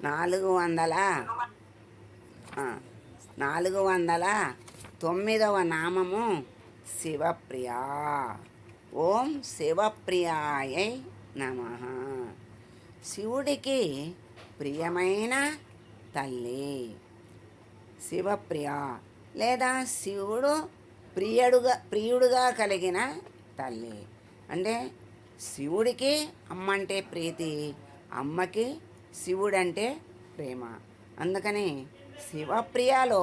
నాలుగు వందల? నాలుగు వందల? తొమ్మిదవ నామము శివప్రియ. ఓం శివప్రియాయ నమ. శివుడికి ప్రియమైన తల్లి. శివప్రియ లేదా శివుడు ప్రియుడుగా ప్రియుడుగా కలిగిన తల్లి. అంటే శివుడికి అమ్మంటే ప్రీతి అమ్మకి శివుడంటే ప్రేమ. అందుకని శివప్రియలో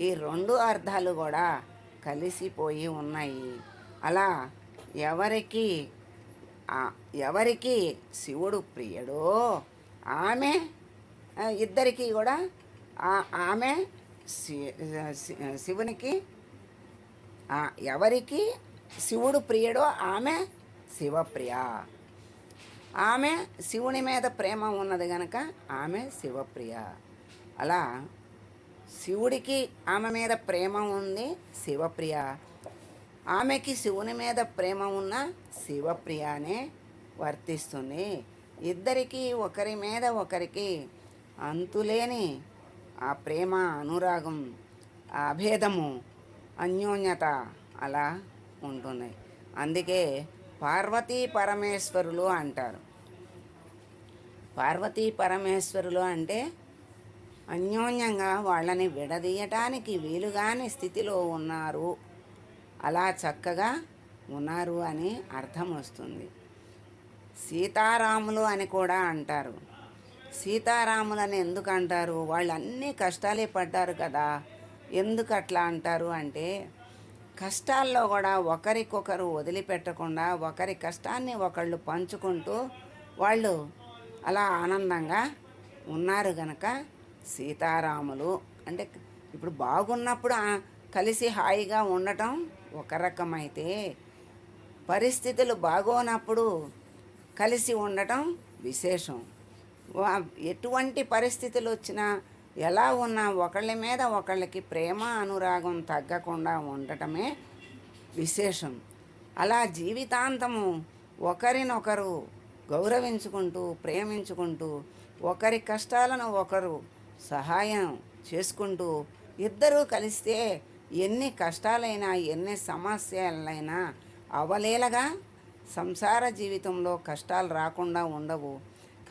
ఈ రెండు అర్థాలు కూడా కలిసిపోయి ఉన్నాయి. అలా ఎవరికి ఎవరికి శివుడు ప్రియుడో ఆమె ఇద్దరికి కూడా ఆమె శివునికి ఎవరికి శివుడు ప్రియుడో ఆమె శివప్రియ. ఆమె శివుని మీద ప్రేమ ఉన్నది గనక ఆమె శివప్రియ. అలా శివుడికి ఆమె మీద ప్రేమ ఉంది శివప్రియ. ఆమెకి శివుని మీద ప్రేమ ఉన్న శివప్రియ అనే వర్తిస్తుంది. ఇద్దరికి ఒకరి మీద ఒకరికి అంతులేని ఆ ప్రేమ అనురాగం ఆ అభేదము అన్యోన్యత అలా ఉంటుంది. అందుకే పార్వతీ పరమేశ్వరులు అంటారు. పార్వతీ పరమేశ్వరులు అంటే అన్యోన్యంగా వాళ్ళని విడదీయటానికి వీలుగాని స్థితిలో ఉన్నారు. అలా చక్కగా ఉన్నారు అని అర్థం వస్తుంది. సీతారాములు అని కూడా అంటారు. సీతారాములని ఎందుకు అంటారు? వాళ్ళు అన్ని కష్టాలే పడ్డారు కదా. ఎందుకు అట్లా అంటారు అంటే కష్టాల్లో కూడా ఒకరికొకరు వదిలిపెట్టకుండా ఒకరి కష్టాన్ని ఒకళ్ళు పంచుకుంటూ వాళ్ళు అలా ఆనందంగా ఉన్నారు గనక సీతారాములు. అంటే ఇప్పుడు బాగున్నప్పుడు కలిసి హాయిగా ఉండటం ఒక రకమైతే పరిస్థితులు బాగోనప్పుడు కలిసి ఉండటం విశేషం. వా- ఎటువంటి పరిస్థితులు వచ్చినా ఎలా ఉన్నా ఒకళ్ళ మీద ఒకళ్ళకి ప్రేమ అనురాగం తగ్గకుండా ఉండటమే విశేషం. అలా జీవితాంతము ఒకరినొకరు గౌరవించుకుంటూ ప్రేమించుకుంటూ ఒకరి కష్టాలను ఒకరు సహాయం చేసుకుంటూ ఇద్దరూ కలిస్తే ఎన్ని కష్టాలైనా ఎన్ని సమస్యలైనా అవలేలగా సంసార జీవితంలో కష్టాలు రాకుండా ఉండవు.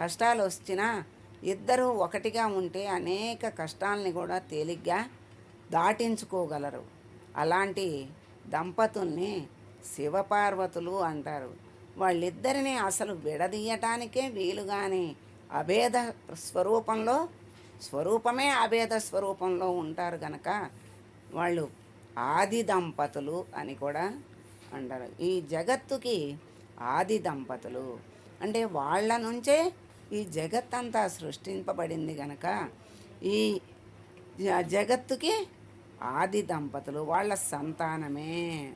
కష్టాలు వచ్చినా ఇద్దరూ ఒకటిగా ఉంటే అనేక కష్టాలని కూడా తేలిగ్గా దాటించుకోగలరు. అలాంటి దంపతుల్ని శివపార్వతులు అంటారు. వాళ్ళిద్దరిని అసలు విడదీయటానికే వీలుగాని అభేద స్వరూపంలో స్వరూపమే అభేద స్వరూపంలో ఉంటారు గనక వాళ్ళు ఆది దంపతులు అని కూడా అంటారు. ఈ జగత్తుకి ఆది దంపతులు అంటే వాళ్ళ నుంచే ఈ జగత్తంతా సృష్టింపబడింది గనక ఈ జగత్తుకి ఆది దంపతులు వాళ్ళ సంతానమే.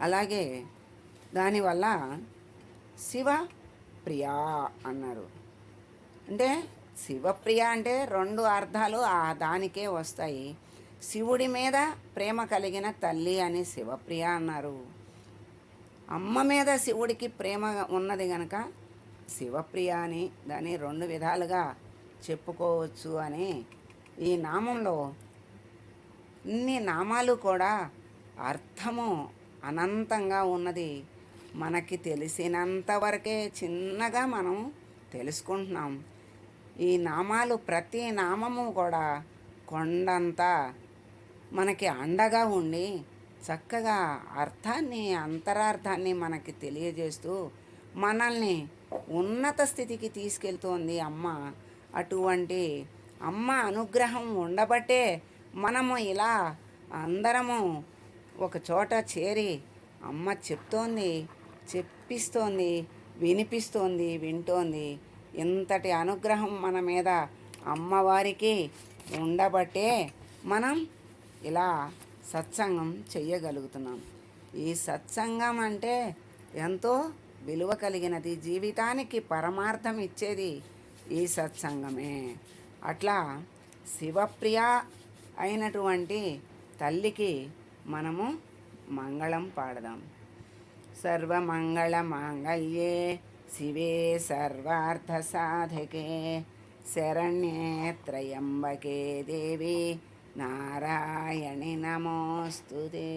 అలాగే దానివల్ల శివ ప్రియా అన్నారు. అంటే శివప్రియ అంటే రెండు అర్థాలు ఆ దానికే వస్తాయి. శివుడి మీద ప్రేమ కలిగిన తల్లి అని శివప్రియ అన్నారు. అమ్మ మీద శివుడికి ప్రేమ ఉన్నది గనక శివప్రియ అని దాన్ని రెండు విధాలుగా చెప్పుకోవచ్చు అని ఈ నామంలో ఇన్ని నామాలు కూడా అర్థము అనంతంగా ఉన్నది. మనకి తెలిసినంత వరకే చిన్నగా మనం తెలుసుకుంటున్నాం. ఈ నామాలు ప్రతి నామము కూడా కొండంతా మనకి అండగా ఉండి చక్కగా అర్థాన్ని అంతరార్థాన్ని మనకి తెలియజేస్తూ మనల్ని ఉన్నత స్థితికి తీసుకెళ్తోంది అమ్మ. అటువంటి అమ్మ అనుగ్రహం ఉండబట్టే మనము ఇలా అందరము ఒక చోట చేరి అమ్మ చెప్తోంది చెప్పిస్తోంది వినిపిస్తోంది వింటోంది. ఇంతటి అనుగ్రహం మన మీద అమ్మవారికి ఉండబట్టే మనం ఇలా సత్సంగం చెయ్యగలుగుతున్నాం. ఈ సత్సంగం అంటే ఎంతో విలువ కలిగినది. జీవితానికి పరమార్థం ఇచ్చేది ఈ సత్సంగమే. అట్లా శివప్రియ అయినటువంటి తల్లికి మనము మంగళం పాడదాం. సర్వమంగళ మాంగళ్యే శివే సర్వార్థ సాధకే శరణ్యే త్రయంబకే దేవి నారాయణి నమోస్తుతే.